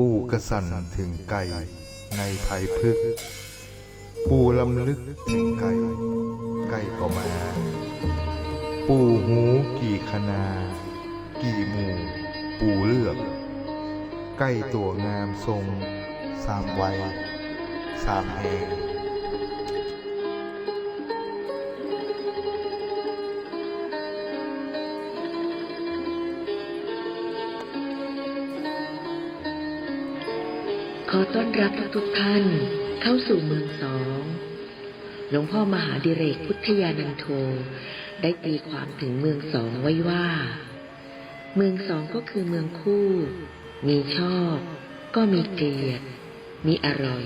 ปู่กระสันถึงไก่ในภัยพึกษ์ปู่ลำลึกถึงไก่ไก่ก็มา ปู่หูกี่คณา กี่หมู่ ปู่เลือกไก่ตัวงามทรง สามวัยสามแห่ง ขอต้อนรับทุกๆท่านเข้าสู่เมืองสอง หลวงพ่อมหาดิเรกพุทธยานันโท ได้ตีความถึงเมืองสองไว้ว่า เมืองสองก็คือเมืองคู่ มีชอบ ก็มีเกลียด มีอร่อย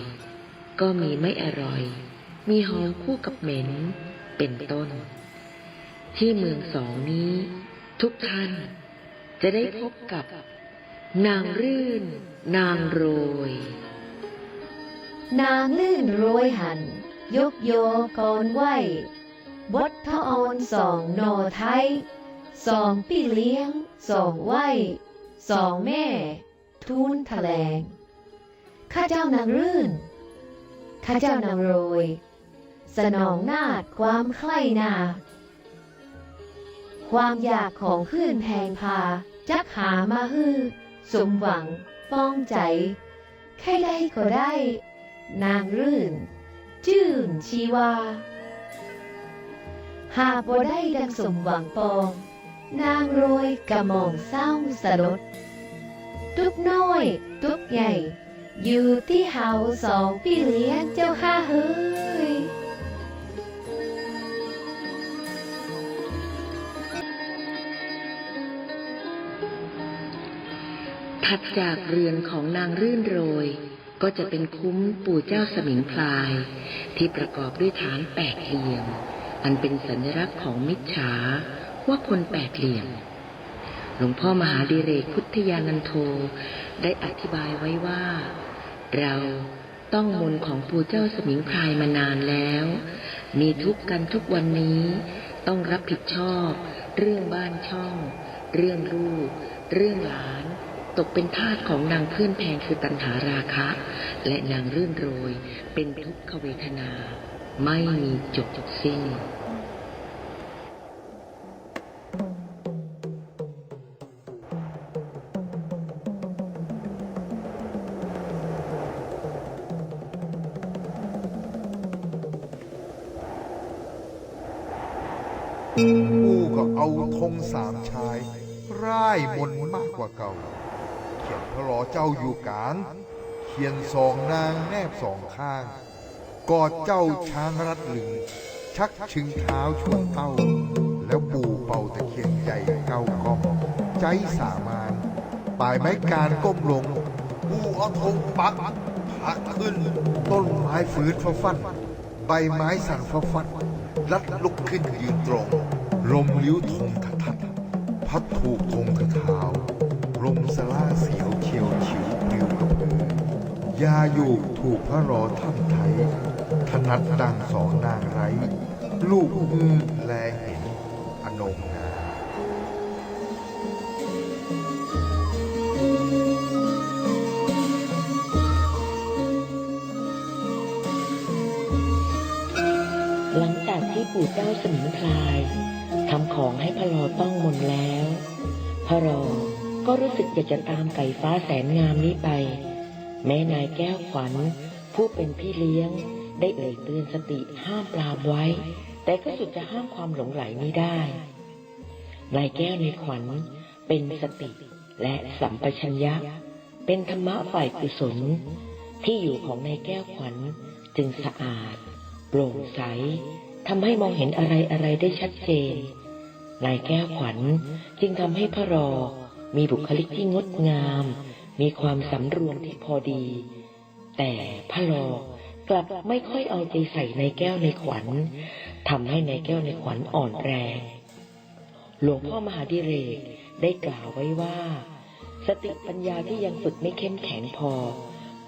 ก็มีไม่อร่อย มีหอมคู่กับเหม็น เป็นต้น ที่เมืองสองนี้ ทุกท่านจะได้พบกับ นางรื่น นางโรย นางลื่นโรยหัน ยกโยกรไหวบดทะออนสองโนไทยสองพี่เลี้ยงสองไหวสองแม่ ทูนแถลง ข้าเจ้านางรื่น ข้าเจ้านางโรย สนองนาดความใคร่นา ความอยากของเพื่นแพงพาจักหามาฮือ สมหวัง ป้องใจ ใครได้ก็ได้ นางรื่น จื่นชีวา หากบ่ได้ดังสมหวังปอง นางโรยกระมอมเศร้าสลด ทุกน้อย ทุกใหญ่ อยู่ที่เฮาสองพี่เลี้ยงเจ้าข้าเฮ้ย ถัดจากเรือนของนางรื่นโรย ก็จะเป็นคุ้มปู่เจ้าสมิงพลาย ที่ประกอบด้วยฐานแปดเหลี่ยม อันเป็นสัญลักษณ์ของมิจฉาว่าคนแปดเหลี่ยม หลวงพ่อมหาดิเรกพุทธยานันโทได้อธิบายไว้ว่า เราต้องมนต์ของปู่เจ้าสมิงพรายมานานแล้ว มีทุกกันทุกวันนี้ ต้องรับผิดชอบ เรื่องบ้านช่อง เรื่องลูก เรื่องหลาน ตกเป็นทาสของนางเพื่อนแพงคือตัณหาราคะ และนางรื่นโรย เป็นทุกขเวทนา ไม่มีจบสิ้นปู่ก็เอาธงสามชาย ร่ายมนมากกว่าเก่า ขียนพระรอเจ้าอยู่กางเขียนสองนางแนบสองข้าง กอดเจ้าช้างรัดลึง ชักชึงเท้าชวนเต้า แล้วปูเป่าตะเคียนใหญ่เก้ากองใจสามานปลายไม้การก้มลงปู่เอาธงปักพักขึ้น ต้นไม้ฟื้นฟ้าฟันใบไม้สั่นฟ้าฟันลัดลุกขึ้นยืนตรง ลมลิ้วธงทัดทัดพัดถูกธงกระเท้า ลมสลาเสียวเชียวฉิวปลิวกมือยาอยู่ถูกพระรอท่านไทย ถนัดดังสองนางไร้ ลูกมือแลเห็นอนงนาหลังจากที่ปู่เจ้าสมิงพรายทำของให้พระรอต้องมนแล้ว พระรอ ก็รู้สึกอยากจะตามไก่ฟ้าแสนงามนี้ไป แม้นายแก้วขวัญ ผู้เป็นพี่เลี้ยง ได้เอ่ยเตือนสติห้ามปรามไว้ แต่ก็สุดจะห้ามความหลงไหลนี้ได้ นายแก้วในขวัญเป็นสติและสัมปชัญญะ เป็นธรรมะฝ่ายกุศล ที่อยู่ของนายแก้วขวัญจึงสะอาด โปร่งใสทำให้มองเห็นอะไรอะไรได้ชัดเจนนายแก้วขวัญจึงทำให้พระรอ มีบุคลิกที่งดงาม มีความสำรวมที่พอดี แต่พระรอกลับไม่ค่อยเอาใจใส่ในแก้วในขวัญทำให้ในแก้วในขวัญอ่อนแรง หลวงพ่อมหาดิเรกได้กล่าวไว้ว่า สติปัญญาที่ยังฝึกไม่เข้มแข็งพอ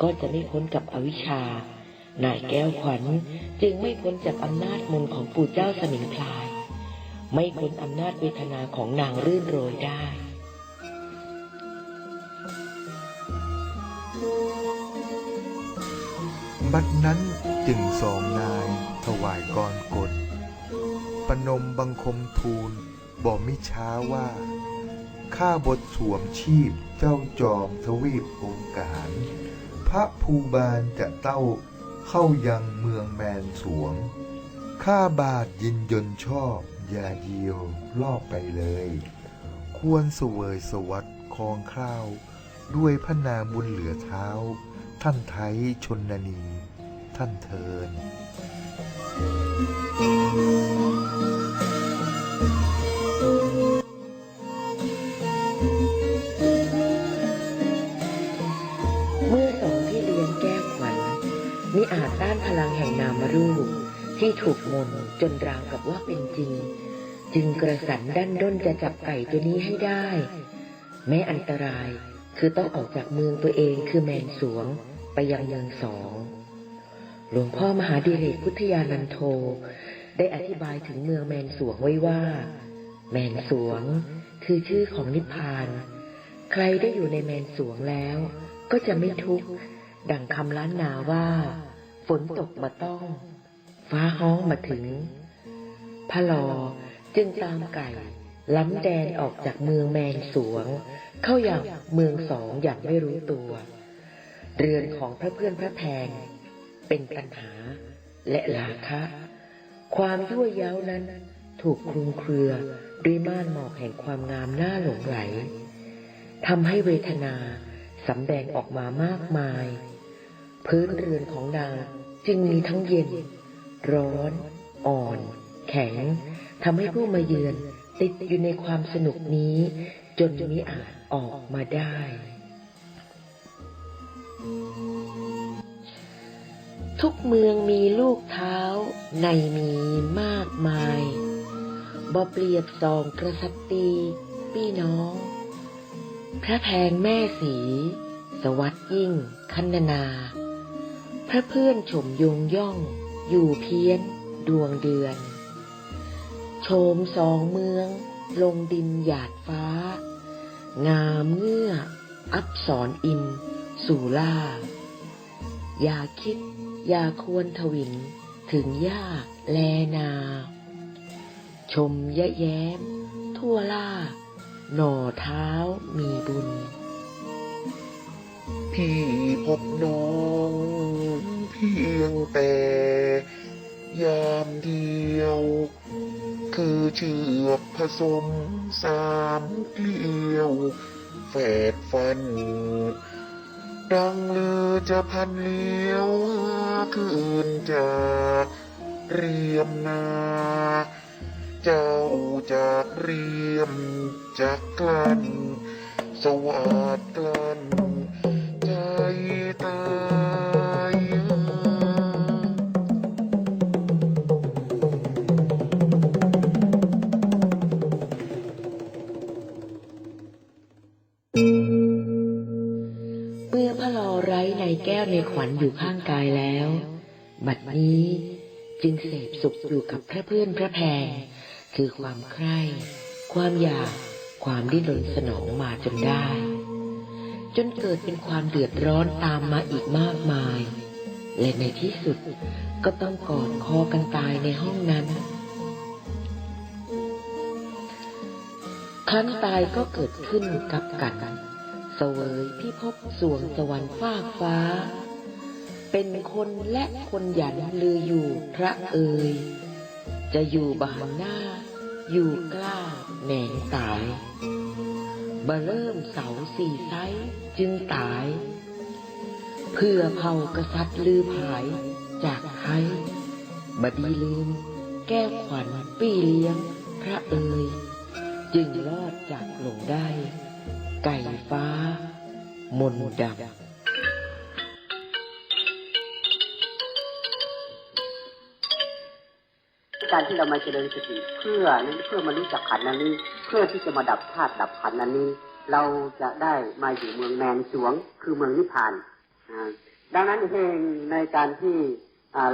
ก็จะไม่พ้นกับอวิชชานายแก้วขวัญจึงไม่พ้นจากอำนาจมนของปู่เจ้าสมิงพลาย ไม่พ้นอำนาจเวทนาของนางรื่นโรยได้ บัดนั้นจึงสองนายถวายกรกฎปนมบังคมทูลบอกมิช้าว่า ข้าบทสวมชีพเจ้าจอมทวีปองการ พระภูบาลจะเต้าเข้ายังเมืองแมนสวง ข้าบาทยินยนชอบอย่าเดียวลอบไปเลย ควรเสวยสวัสดิ์ครองคราว ด้วยพระนาบุญเหลือเท้า ท่านไทยชนนี ท่านเทิน เมื่อสองพี่เลี้ยงแก้วขวัญมิอาจต้านพลังแห่งนามรูป ที่ถูกมนต์จนราวกับว่าเป็นจริง จึงกระสันดันด้นจะจับไก่ตัวนี้ให้ได้ แม้อันตรายคือต้องออกจากเมืองตัวเองคือแมนสวง ไปยังเมืองสอง หลวงพ่อมหาดิเรกพุทธยานันโท ได้อธิบายถึงเมืองแมนสวงไว้ว่า แมนสวงคือชื่อของนิพพาน ใครได้อยู่ในแมนสวงแล้ว ก็จะไม่ทุกข์ ดังคำล้านนาว่า ฝนตกมาต้อง ฟ้าฮ้องมาถึงพระลอจึงตามไก่ ล้ำแดนออกจากเมืองแมนสวง เข้าอย่างเมืองสองอย่างไม่รู้ตัว เรือนของพระเพื่อนพระแพงเป็นปัญหาและลาคะ ความยั่วย้านั้นถูกคลุมเครือด้วยม่านหมอกแห่งความงามน่าหลงไหลทำให้เวทนาสำแดงออกมามากมาย พื้นเรือนของนางจึงมีทั้งเย็น ร้อน อ่อน แข็งทำให้ผู้มาเยือนติดอยู่ในความสนุกนี้ จนมิอาจออกมาได้ ทุกเมืองมีลูกเท้าในมีมากมายบ่เปรียบสองกษัตรีพี่น้อง พระแพงแม่สี สวัสดยิ่ง คันนา พระเพื่อนชมยงย่อง อยู่เพี้ยน ดวงเดือน โชมสองเมือง ลงดินหยาดฟ้า งามเงื่อ อับสอนอิน สู่ล่า อย่าคิด อย่าควรทวิน ถึงยากแลนา ชมยะแย้ม ทั่วล่า หน่อเท้ามีบุญ พี่พบน้องเพียงแต่ยามเดียว คือเชือกผสมสามเกลียวแฝดฟัน ดังเลือจะพันเลี้ยวคืนจะเรียมนา เจ้าจากเรียมจากกลันสวัสดกลัน ไร้ในแก้วในขวัญอยู่ข้างกายแล้ว บัดนี้จึงเสพสุขอยู่กับพระเพื่อนพระแพงคือความใคร่ ความอยาก ความดิ้นรนสนองมาจนได้ จนเกิดเป็นความเดือดร้อนตามมาอีกมากมาย และในที่สุดก็ต้องกอดคอกันตายในห้องนั้นครั้นตายก็เกิดขึ้นกับกัน วยพิภพสวงสวรรค์ฟากฟ้า เป็นคนและคนหยันลืออยู่พระเอ่ยจะอยู่บานหน้า อยู่กล้าแหน่งตายบเริ่มเสาสี่ไซจึงตาย เพื่อเผากษัตริย์ลือผายจากไทยบดีลืม แก้วขวัญปี้เลี้ยง พระเอ่ยจึงรอดจากหลงได้ ไก่ฟ้า มนดำการที่เรามาเจริญสติเพื่อนั้นเพื่อมารู้จักขันนันนี้ เพื่อที่จะมาดับธาตุดับขันนันนี้ เราจะได้มาอยู่เมืองแมนสวง คือเมืองนิพพานดังนั้นเองในการที่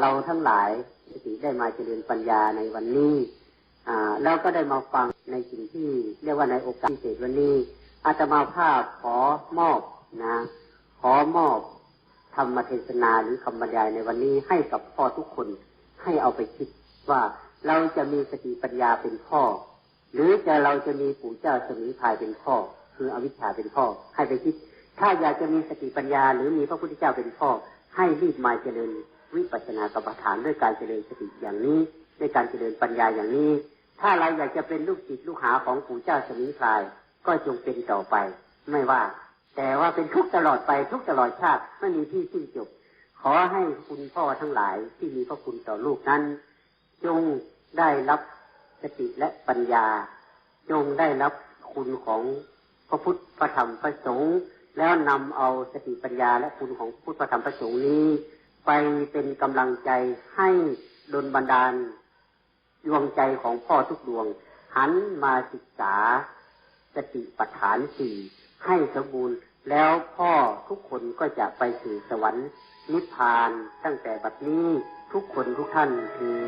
เราทั้งหลายสติได้มาเจริญปัญญาในวันนี้อ่าแล้วก็ได้มาฟังในสิ่งที่เรียกว่าในโอกาสพิเศษวันนี้ อาตมาภาพขอมอบนะ ขอมอบธรรมเทศนาหรือคำบรรยายในวันนี้ให้กับพ่อทุกคนให้เอาไปคิดว่าเราจะมีสติปัญญาเป็นพ่อ หรือจะเราจะมีปู่เจ้าสมิงพรายเป็นพ่อ คืออวิชชาเป็นพ่อ ให้ไปคิด ถ้าอยากจะมีสติปัญญา หรือมีพระพุทธเจ้าเป็นพ่อ ให้รีบมาเจริญวิปัสสนากรรมฐานด้วยการเจริญสติอย่างนี้ด้วยการเจริญปัญญาอย่างนี้ ถ้าเราอยากจะเป็นลูกศิษย์ลูกหาของปู่เจ้าสมิงพราย ก็จงเป็นต่อไป ไม่ว่า แต่ว่าเป็นทุกตลอดไปทุกตลอดชาติไม่มีที่สิ้นจบ ขอให้คุณพ่อทั้งหลายที่มีพระคุณต่อลูกนั้น จงได้รับสติและปัญญา จงได้รับคุณของพระพุทธพระธรรมพระสงฆ์แล้วนำเอาสติปัญญาและคุณของพระพุทธพระธรรมพระสงฆ์นี้ ไปเป็นกำลังใจให้ดลบันดาลดวงใจของพ่อทุกดวง หันมาศึกษา สติปัฏฐานสี่ให้สมบูรณ์ แล้วพ่อทุกคนก็จะไปสู่สวรรค์นิพพานตั้งแต่บัดนี้ทุกคนทุกท่านคือ